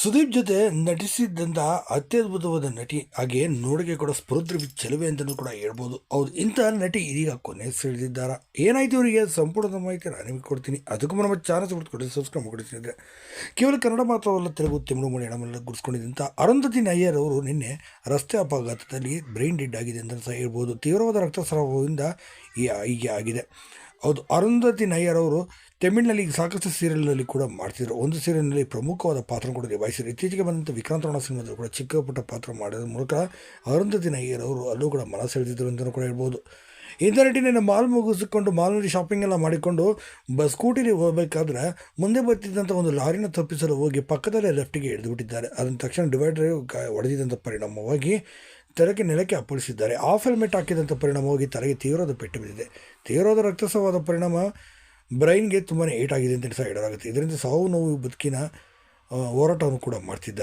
ಸುದೀಪ್ ಜೊತೆ ನಟಿಸಿದ್ದಂಥ ಅತ್ಯದ್ಭುತವಾದ ನಟಿ ಹಾಗೆ ನೋಡಿಗೆ ಕೂಡ ಸ್ಫೂರ್ತಿ ಚೆಲುವೆ ಅಂತಲೂ ಕೂಡ ಹೇಳ್ಬೋದು. ಹೌದು, ಇಂಥ ನಟಿ ಇದೀಗ ಕೊನೆ ಸೆಳೆದಿದ್ದಾರೆ? ಏನಾಯ್ತು ಇವರಿಗೆ ಸಂಪೂರ್ಣ ಮಾಹಿತಿ ನಾನು ನಿಮಗೆ ಕೊಡ್ತೀನಿ. ಅದಕ್ಕೂ ನಮ್ಮ ಚಾನಲ್ ಕೊಟ್ಟು ಸಬ್ಸ್ಕ್ರೈಬ್ ಮಾಡಿಸಿದ್ರೆ ಕೇವಲ ಕನ್ನಡ ಮಾತ್ರವಲ್ಲ, ತೆಲುಗು, ತಮಿಳು ಮಲಯಾಳಮೆಲ್ಲ ಗುಡಿಸ್ಕೊಂಡಿದ್ದಂಥ ಅರುಂಧತಿ ನಯ್ಯರ್ ಅವರು ನಿನ್ನೆ ರಸ್ತೆ ಅಪಘಾತದಲ್ಲಿ ಬ್ರೈನ್ ಡೆಡ್ ಆಗಿದೆ ಅಂತ ಸಹ ಹೇಳ್ಬೋದು. ತೀವ್ರವಾದ ರಕ್ತಸ್ರಾವದಿಂದ ಈ ಹೀಗೆ ಆಗಿದೆ. ಹೌದು, ಅರುಂಧತಿ ನಯ್ಯರ್ ಅವರು ತಮಿಳಿನಲ್ಲಿ ಈಗ ಸಾಕಷ್ಟು ಸೀರಿಯಲ್ನಲ್ಲಿ ಕೂಡ ಮಾಡ್ತಿದ್ರು. ಒಂದು ಸೀರಿಯಲ್ನಲ್ಲಿ ಪ್ರಮುಖವಾದ ಪಾತ್ರ ಕೂಡ ನಿಭಾಯಿಸಿದ್ರು ಇತ್ತೀಚೆಗೆ ಬಂದಂಥ ವಿಕ್ರಾಂತ ರೋಣ ಸಿನಿಮಾದಲ್ಲಿ ಕೂಡ ಚಿಕ್ಕ ಪುಟ್ಟ ಪಾತ್ರ ಮಾಡೋದ್ರ ಮೂಲಕ ಅರುಂಧತಿ ನಯ್ಯರ್ ಅವರು ಅಲ್ಲೂ ಕೂಡ ಮನ ಸೆಳೆದಿದ್ದರು ಅಂತಲೂ ಕೂಡ ಹೇಳ್ಬೋದು. ಇಂಥ ನಿಟ್ಟಿನಲ್ಲಿ ಮಾಲ್ ಮುಗಿಸಿಕೊಂಡು ಮಾಲ್ನಲ್ಲಿ ಶಾಪಿಂಗ್ ಎಲ್ಲ ಮಾಡಿಕೊಂಡು ಬ ಸ್ಕೂಟಿಲಿ ಹೋಗಬೇಕಾದ್ರೆ ಮುಂದೆ ಬರ್ತಿದ್ದಂಥ ಒಂದು ಲಾರಿನ ತಪ್ಪಿಸಲು ಹೋಗಿ ಪಕ್ಕದಲ್ಲೇ ಲೆಫ್ಟಿಗೆ ಹಿಡಿದುಬಿಟ್ಟಿದ್ದಾರೆ ಅದನ್ನು ತಕ್ಷಣ ಡಿವೈಡರ್ ಹೊಡೆದಿದ್ದಂಥ ಪರಿಣಾಮವಾಗಿ ತೆರಕ್ಕೆ ನೆಲಕ್ಕೆ ಅಪ್ಪಳಿಸಿದ್ದಾರೆ. ಆಫ್ ಹೆಲ್ಮೆಟ್ ಹಾಕಿದಂಥ ಪರಿಣಾಮವಾಗಿ ತಲೆಗೆ ತೀವ್ರವಾದ ಪೆಟ್ಟು ಬಿದ್ದಿದೆ. ತೀವ್ರವಾದ ರಕ್ತಸ್ರಾವದ ಪರಿಣಾಮ ಬ್ರೈನ್ಗೆ ತುಂಬಾ ಏಟಾಗಿದೆ ಅಂತ ಸಹ ಹೇಳಲಾಗುತ್ತೆ. ಇದರಿಂದ ಸಾವು ನೋವು, ಬದುಕಿನ ಹೋರಾಟವನ್ನು ಕೂಡ ಮಾಡ್ತಿದ್ದಾರೆ.